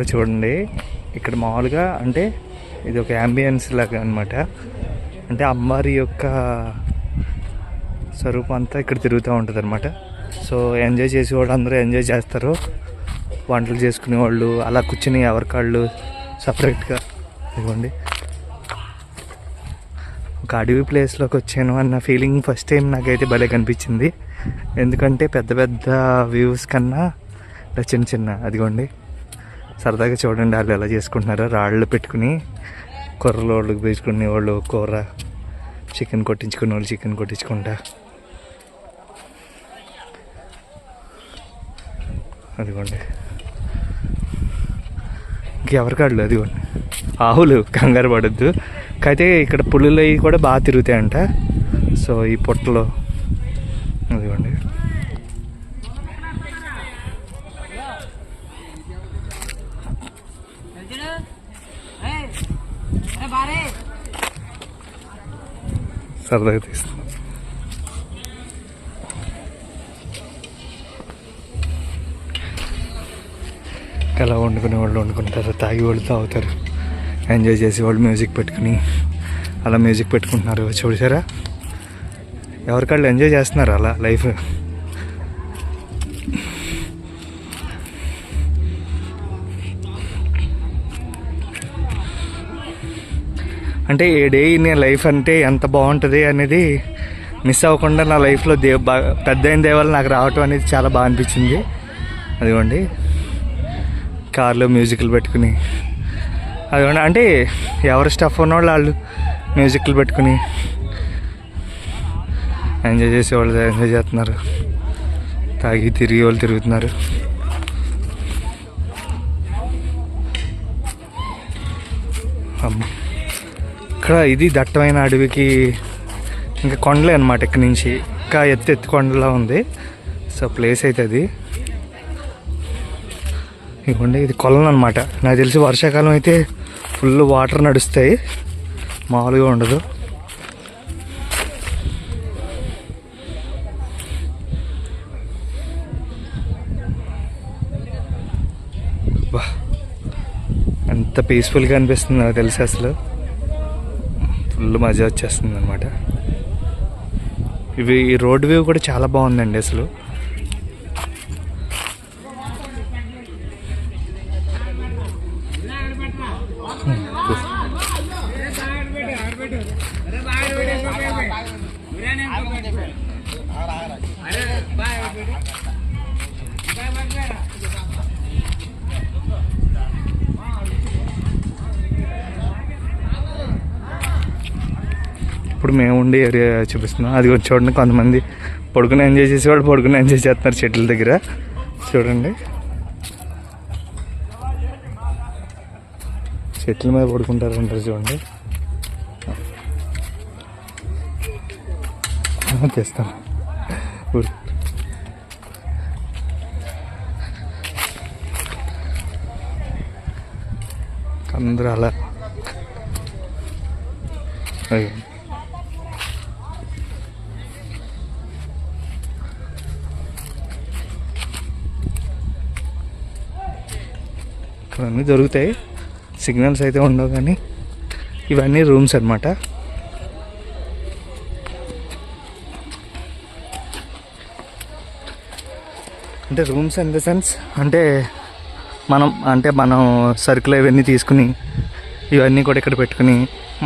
ఇక్కడ చూడండి. ఇక్కడ మామూలుగా అంటే ఇది ఒక అంబియన్స్ లాగా అనమాట అంటే అమ్మవారి యొక్క స్వరూపం అంతా ఇక్కడ తిరుగుతూ ఉంటుంది అనమాట సో ఎంజాయ్ చేసే వాళ్ళు అందరూ ఎంజాయ్ చేస్తారు. వంటలు చేసుకునే వాళ్ళు అలా కూర్చుని ఎవరికాళ్ళు సపరేట్గా ఇవ్వండి ఒక అడవి ప్లేస్లోకి వచ్చాను అన్న ఫీలింగ్ ఫస్ట్ టైం నాకైతే భలే కనిపించింది. ఎందుకంటే పెద్ద పెద్ద వ్యూస్ కన్నా చిన్న చిన్న అదిగోండి. సరదాగా చూడండి వాళ్ళు ఎలా చేసుకుంటున్నారో. రాళ్ళు పెట్టుకుని కూరలు వాళ్ళకి వేసుకునే వాళ్ళు కూర చికెన్ కొట్టించుకునే వాళ్ళు చికెన్ కొట్టించుకుంటా. అదిగోండి. ఇంకెవరికాళ్ళు అదిగోండి. ఆవులు కంగారు పడద్దు. అయితే ఇక్కడ పులులు అవి కూడా బాగా తిరుగుతాయంట. సో ఈ పొట్టలో సరదాగా తీస్తాం. అలా వండుకునే వాళ్ళు వండుకుంటారు తాగి వాళ్ళు తాగుతారు. ఎంజాయ్ చేసి వాళ్ళు మ్యూజిక్ పెట్టుకుని అలా మ్యూజిక్ పెట్టుకుంటున్నారు. చూసారా? ఎవరికాళ్ళు ఎంజాయ్ చేస్తున్నారు అలా లైఫ్ అంటే ఏ డే ఇన్ లైఫ్ అంటే ఎంత బాగుంటుంది అనేది మిస్ అవ్వకుండా నా లైఫ్లో దే బాగా పెద్ద అయిన దేవాలు నాకు రావటం అనేది చాలా బాగా అనిపించింది. అదిగోండి. కార్లో మ్యూజిక్లు పెట్టుకుని. అదిగోండి. అంటే ఎవరు స్టఫ్ ఉన్నవాళ్ళు వాళ్ళు మ్యూజిక్లు పెట్టుకుని ఎంజాయ్ చేసేవాళ్ళు ఎంజాయ్ చేస్తున్నారు. తాగి తిరిగి వాళ్ళు తిరుగుతున్నారు. ఇక్కడ ఇది దట్టమైన అడవికి ఇంకా కొండలే అనమాట ఇక్కడ నుంచి. ఇంకా ఎత్తు ఎత్తు కొండలా ఉంది. సో ప్లేస్ అయితే అది. ఇదిగోండి ఇది కొలను అనమాట నాకు తెలిసి వర్షాకాలం అయితే ఫుల్ వాటర్ నడుస్తాయి. మామూలుగా ఉండదు. ఎంత పీస్ఫుల్గా అనిపిస్తుంది నాకు తెలిసి అసలు. ఫుల్ మజా వచ్చేస్తుంది అనమాట ఇవి ఈ రోడ్ వ్యూ కూడా చాలా బాగుందండి అసలు. ఇప్పుడు మేము ఉండే ఏరియా చూపిస్తున్నాం. అది కొంచెం చూడండి కొంతమంది పడుకుని ఎంజాయ్ చేసేవాళ్ళు పడుకుని ఎంజాయ్ చేస్తున్నారు చెట్ల దగ్గర. చూడండి. చెట్ల మీద పడుకుంటారు అంటారు చూడండి. తెస్తాను. ఊరు. అందరూ అలా అయ్యో ఇక్కడ అన్నీ దొరుకుతాయి సిగ్నల్స్ అయితే ఉండవు కానీ ఇవన్నీ రూమ్స్ అన్నమాట. అంటే రూమ్స్ ఇన్ ద సెన్స్ అంటే మనం అంటే మనం సరుకులు ఇవన్నీ తీసుకుని ఇవన్నీ కూడా ఇక్కడ పెట్టుకుని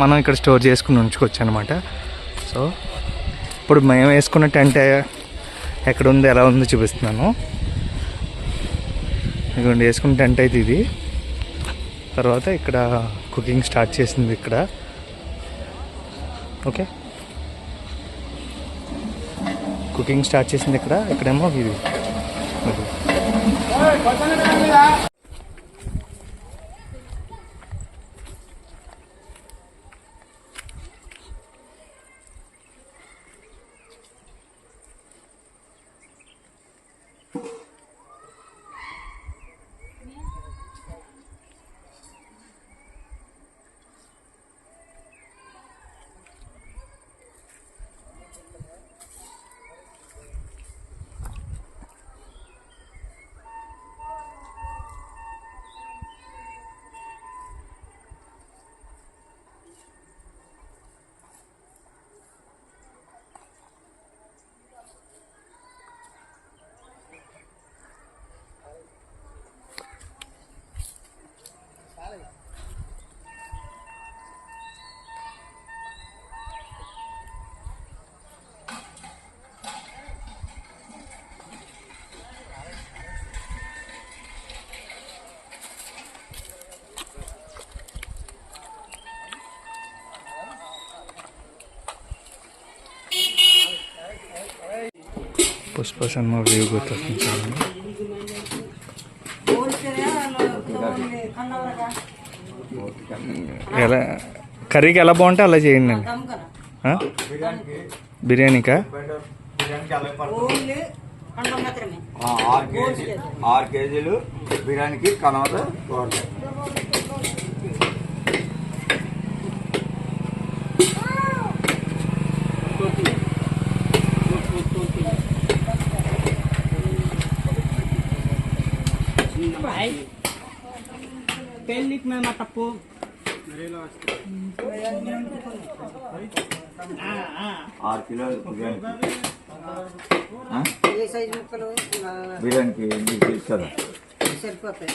మనం ఇక్కడ స్టోర్ చేసుకుని ఉంచుకోవచ్చు అనమాట సో ఇప్పుడు మేము వేసుకున్న టెంట్ ఎక్కడ ఉంది ఎలా ఉందో చూపిస్తున్నాను. ఇదిగోండి వేసుకున్న టెంట్ అయితే ఇది. తర్వాత ఇక్కడ కుకింగ్ స్టార్ట్ చేసింది ఇక్కడ. ఓకే కుకింగ్ స్టార్ట్ చేసింది ఇక్కడ. ఇక్కడేమో ఇది. పుష్ప సినిమా వ్యూ గుర్తొస్తుంది చూడండి ఎలా కర్రీకి ఎలా బాగుంటే అలా చేయండి అండి. బిర్యానీకా? ఆరు కేజీ ఆరు కేజీలు బిర్యానీకి కనవత తోట పెళ్ళికి మేము తప్పు ఆరు కిలోలు బిర్యానీకి ఆ? ఏ సైజు ముక్కలు బిర్యానీకి మీకు తెలుసు కదా సరిపోతాయి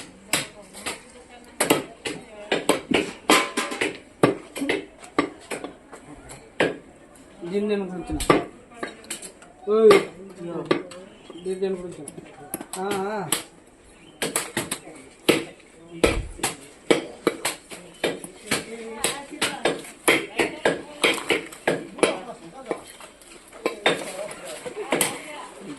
దీన్ని గురించి దీన్ని గురించి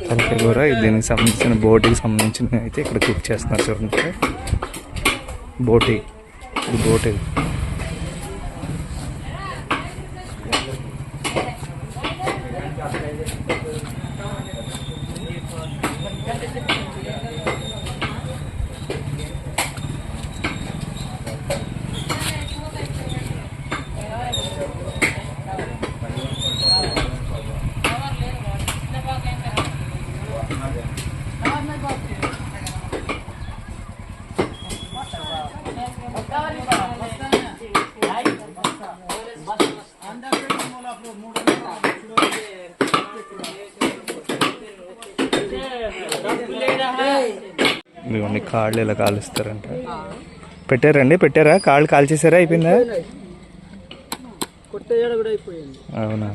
ఇది దీనికి సంబంధించిన బోటీకి సంబంధించిన అయితే ఇక్కడ కుక్ చేస్తున్నారు చూడండి. బోటీ. ఇది బోటీ. కాళ్ళు ఇలా కాలుస్తారంట. పెట్టారండి? పెట్టారా? కాళ్ళు కాల్చేసారా? అయిపోయిందా? కొట్టే కూడా అయిపోయింది. అవునా?